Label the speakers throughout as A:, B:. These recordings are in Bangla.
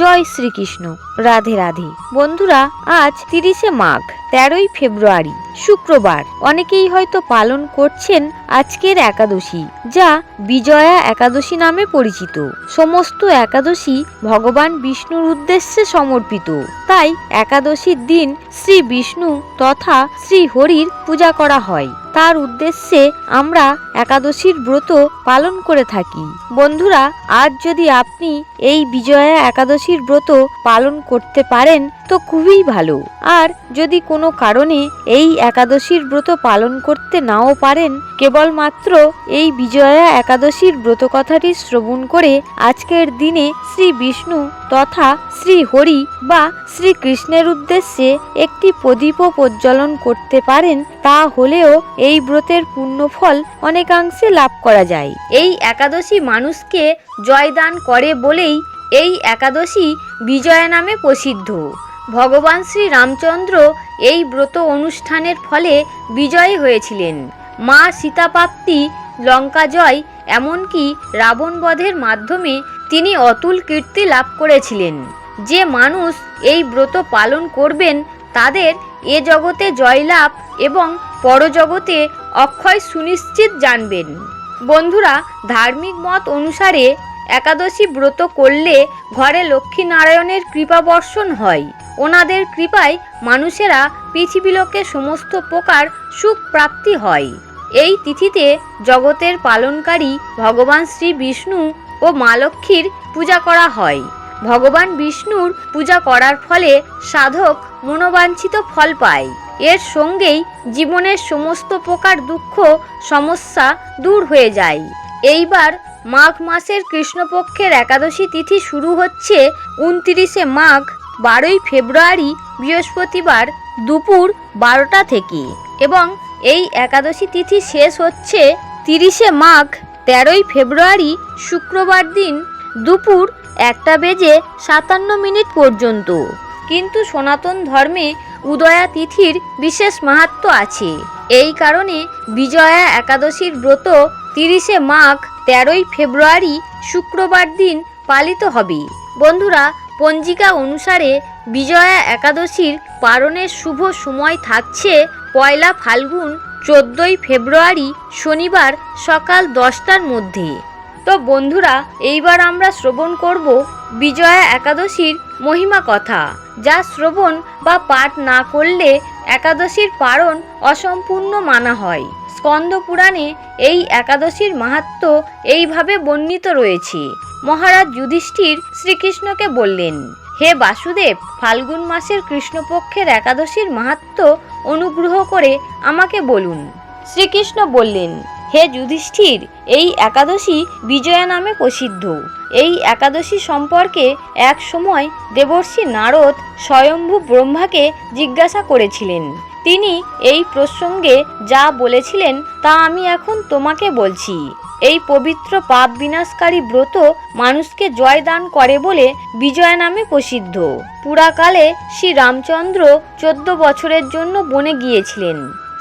A: জয় শ্রীকৃষ্ণ। রাধে রাধে। বন্ধুরা, আজ তিরিশে মাঘ, তেরোই ফেব্রুয়ারি, শুক্রবার। অনেকেই হয়তো পালন করছেন আজকের একাদশী, যা বিজয়া একাদশী নামে পরিচিত। সমস্ত একাদশী ভগবান বিষ্ণুর উদ্দেশ্যে সমর্পিত। তাই একাদশীর দিন শ্রী বিষ্ণু তথা শ্রী হরির পূজা করা হয়। তার উদ্দেশ্যে আমরা একাদশীর ব্রত পালন করে থাকি। বন্ধুরা, আজ যদি আপনি এই বিজয়া একাদশীর ব্রত পালন করতে পারেন তো খুবই ভালো। আর যদি কোনো কারণে এই একাদশীর ব্রত পালন করতে নাও পারেন, কেবলমাত্র এই বিজয়া একাদশীর ব্রত কথাটি শ্রবণ করে আজকের দিনে শ্রী বিষ্ণু তথা শ্রী হরি বা শ্রীকৃষ্ণের উদ্দেশ্যে একটি প্রদীপও প্রজ্বলন করতে পারেন, তা হলেও এই ব্রতের পুণ্যফল অনেকাংশে লাভ করা যায়। এই একাদশী মানুষকে জয়দান করে বলেই এই একাদশী বিজয়া নামে প্রসিদ্ধ। ভগবান শ্রী রামচন্দ্র এই ব্রত অনুষ্ঠানের ফলে বিজয়ী হয়েছিলেন। মা সীতাপ্রাপ্তি লঙ্কা জয় এমনকি রাবণ বধের মাধ্যমে তিনি অতুল কীর্তি লাভ করেছিলেন। যে মানুষ এই ব্রত পালন করবেন, তাদের এ জগতে জয়লাভ এবং পরজগতে অক্ষয় সুনিশ্চিত জানবেন। বন্ধুরা, ধার্মিক মত অনুসারে একাদশী ব্রত করলে ঘরে লক্ষ্মী নারায়ণের কৃপা বর্ষণ হয়। ওনাদের কৃপায় মানুষেরা পৃথিবীলোকে সমস্ত প্রকার সুখ প্রাপ্তি হয়। এই তিথিতে জগতের পালনকারী ভগবান শ্রী বিষ্ণু ও মা লক্ষ্মীর পূজা করা হয়। ভগবান বিষ্ণুর পূজা করার ফলে সাধক মনোবাঞ্ছিত ফল পায়। এর সঙ্গেই জীবনের সমস্ত প্রকার দুঃখ, সমস্যা দূর হয়ে যায়। এইবার মাঘ মাসের কৃষ্ণপক্ষের একাদশী তিথি শুরু হচ্ছে উনতিরিশে মাঘ, বারোই ফেব্রুয়ারি, বৃহস্পতিবার দুপুর বারোটা থেকে। এবং এই একাদশী তিথি শেষ হচ্ছে তিরিশে মাঘ, তেরোই ফেব্রুয়ারি, শুক্রবার দিন দুপুর একটা বেজে সাতান্ন মিনিট পর্যন্ত। কিন্তু সনাতন ধর্মে উদয়া তিথির বিশেষ মাহাত্ম আছে। এই কারণে বিজয়া একাদশীর ব্রত তিরিশে মাঘ তেরোই ফেব্রুয়ারি শুক্রবার দিন পালিত হবে। বন্ধুরা, পঞ্জিকা অনুসারে বিজয়া একাদশীর পালনের শুভ সময় থাকছে পয়লা ফাল্গুন, চোদ্দই ফেব্রুয়ারি শনিবার সকাল দশটার মধ্যে। তো বন্ধুরা, এইবার আমরা শ্রবণ করব বিজয়া একাদশীর মহিমা কথা, যা শ্রবণ বা পাঠ না করলে একাদশীর পারণ অসম্পূর্ণ মানা হয়। স্কন্দ পুরাণে এই একাদশীর মাহাত্ম এইভাবে বর্ণিত রয়েছে। মহারাজ যুধিষ্ঠির শ্রীকৃষ্ণকে বললেন, হে বাসুদেব, ফাল্গুন মাসের কৃষ্ণপক্ষের একাদশীর মাহাত্ম অনুগ্রহ করে আমাকে বলুন। শ্রীকৃষ্ণ বললেন, হে যুধিষ্ঠির, এই একাদশী বিজয়া নামে প্রসিদ্ধ। এই একাদশী সম্পর্কে এক সময় দেবর্ষি নারদ স্বয়ম্ভু ব্রহ্মাকে জিজ্ঞাসা করেছিলেন। তিনি এই প্রসঙ্গে যা বলেছিলেন তা আমি এখন তোমাকে বলছি। এই পবিত্র পাপ বিনাশকারী ব্রত মানুষকে জয় দান করে বলে বিজয় নামে প্রসিদ্ধ। পুরাকালে শ্রী রামচন্দ্র চোদ্দ বছরের জন্য বনে গিয়েছিলেন।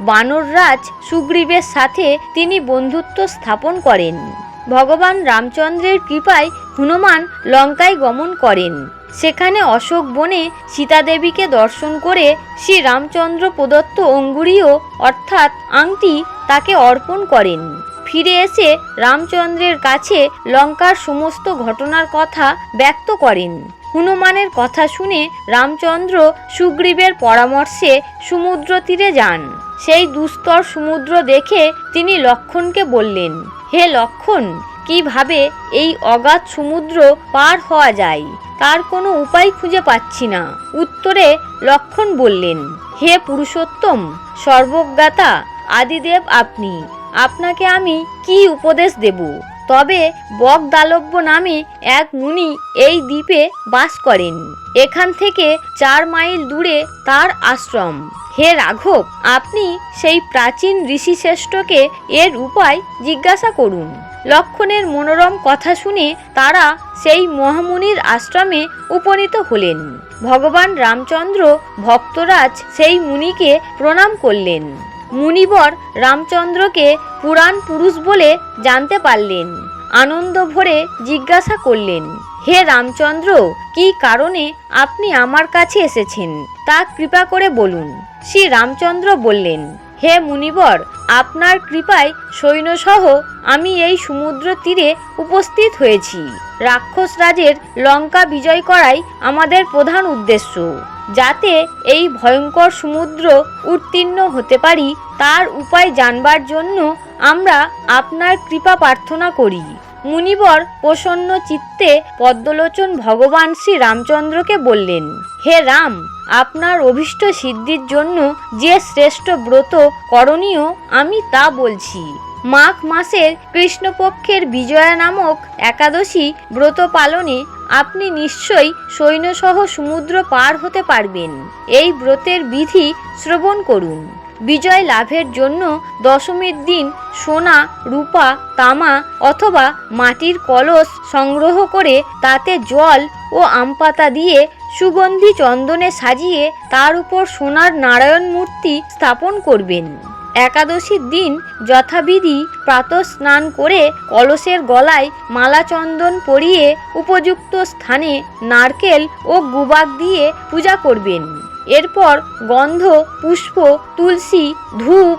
A: বানররাজ সুগ্রীবের সাথে তিনি বন্ধুত্ব স্থাপন করেন। ভগবান রামচন্দ্রের কৃপায় হনুমান লঙ্কায় গমন করেন। সেখানে অশোক বনে সীতাদেবীকে দর্শন করে শ্রী রামচন্দ্র প্রদত্ত অঙ্গুরীয় অর্থাৎ আংটি তাকে অর্পণ করেন। ফিরে এসে রামচন্দ্রের কাছে লঙ্কার সমস্ত ঘটনার কথা ব্যক্ত করেন। হনুমানের কথা শুনে রামচন্দ্র সুগ্রীবের পরামর্শে সমুদ্র তীরে যান। সেই দুস্তর সমুদ্র দেখে তিনি লক্ষণকে বললেন, হে লক্ষণ, কীভাবে এই অগাধ সমুদ্র পার হওয়া যায়? তার কোনো উপায় খুঁজে পাচ্ছি না। উত্তরে লক্ষণ বললেন, হে পুরুষোত্তম, সর্বজ্ঞাতা, আদিদেব আপনি, আপনাকে আমি কি উপদেশ দেব? তবে বকদালব্য নামে এক মুনি এই দ্বীপে বাস করেন। এখান থেকে চার মাইল দূরে তার আশ্রম। হে রাঘব, আপনি সেই প্রাচীন ঋষিশ্রেষ্ঠকে এর উপায় জিজ্ঞাসা করুন। লক্ষণের মনোরম কথা শুনে তারা সেই মহামুনির আশ্রমে উপনীত হলেন। ভগবান রামচন্দ্র ভক্তরাজ সেই মুনিকে প্রণাম করলেন। মুনিবর রামচন্দ্রকে পুরাণ পুরুষ বলে জানতে পারলেন। আনন্দ ভরে জিজ্ঞাসা করলেন, হে রামচন্দ্র, কি কারণে আপনি আমার কাছে এসেছেন? তা কৃপা করে বলুন। শ্রী রামচন্দ্র বললেন হে মুনিবর, আপনার কৃপায় সৈন্যসহ আমি এই সমুদ্র তীরে উপস্থিত হয়েছি। রাক্ষস রাজের লঙ্কা বিজয় করাই আমাদের প্রধান উদ্দেশ্য। যাতে এই ভয়ঙ্কর সমুদ্র উত্তীর্ণ হতে পারি, তার উপায় জানবার জন্য আমরা আপনার কৃপা প্রার্থনা করি। মুনিবর প্রসন্ন চিত্তে পদ্মলোচন ভগবান শ্রী রামচন্দ্রকে বললেন, হে রাম, আপনার অভীষ্ট সিদ্ধির জন্য যে শ্রেষ্ঠ ব্রত করণীয় আমি তা বলছি। মাঘ মাসের কৃষ্ণপক্ষের বিজয়া নামক একাদশী ব্রত পালনে আপনি নিশ্চয়ই সৈন্যসহ সমুদ্র পার হতে পারবেন। এই ব্রতের বিধি শ্রবণ করুন। বিজয় লাভের জন্য দশমীর দিন সোনা, রূপা, তামা অথবা মাটির কলস সংগ্রহ করে তাতে জল ও আমপাতা দিয়ে সুগন্ধি চন্দনে সাজিয়ে তার উপর সোনার নারায়ণ মূর্তি স্থাপন করবেন। একাদশীর দিন যথাবিধি প্রাতঃ স্নান করে কলসের গলায় মালা চন্দন পরিয়ে উপযুক্ত স্থানে নারকেল ও গুবাক দিয়ে পূজা করবেন। এরপর গন্ধ পুষ্প তুলসী ধূপ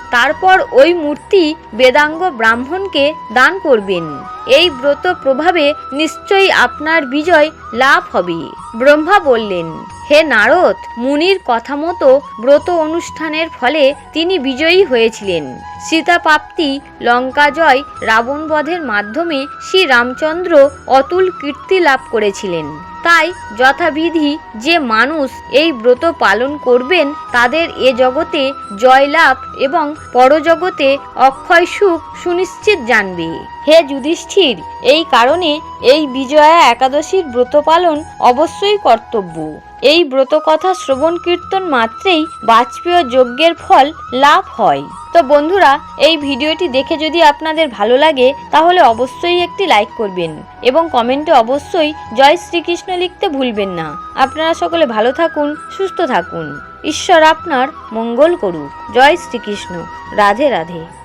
A: তারপর ওই মূর্তি বেদাঙ্গ ব্রাহ্মণকে দান করবেন। এই ব্রত প্রভাবে নিশ্চয়ই আপনার বিজয় লাভ হবে, ব্রহ্মা বললেন। হে নারদ, মুনির কথা মতো ব্রত অনুষ্ঠানের ফলে তিনি বিজয়ী হয়েছিলেন। সীতা প্রাপ্তি লঙ্কা জয় রাবণ বধের মাধ্যমে শ্রী রামচন্দ্র অতুল কীর্তি লাভ করেছিলেন। তাই যথাবিধি যে মানুষ এই ব্রত পালন করবেন, তাদের এ জগতে জয়লাভ এবং পরজগতে অক্ষয় সুখ সুনিশ্চিত জানবে। হে যুধিষ্ঠির, এই কারণে এই বিজয়া একাদশীর ব্রত পালন অবশ্যই কর্তব্য। এই ব্রত কথা শ্রবণ কীর্তন মাত্রেই বাজপেয় যজ্ঞের ফল লাভ হয়। তো বন্ধুরা, এই ভিডিওটি দেখে যদি আপনাদের ভালো লাগে, তাহলে অবশ্যই একটি লাইক করবেন এবং কমেন্টে অবশ্যই জয় শ্রীকৃষ্ণ লিখতে ভুলবেন না। আপনারা সকলে ভালো থাকুন, সুস্থ থাকুন। ঈশ্বর আপনার মঙ্গল করুক। জয় শ্রীকৃষ্ণ। রাধে রাধে।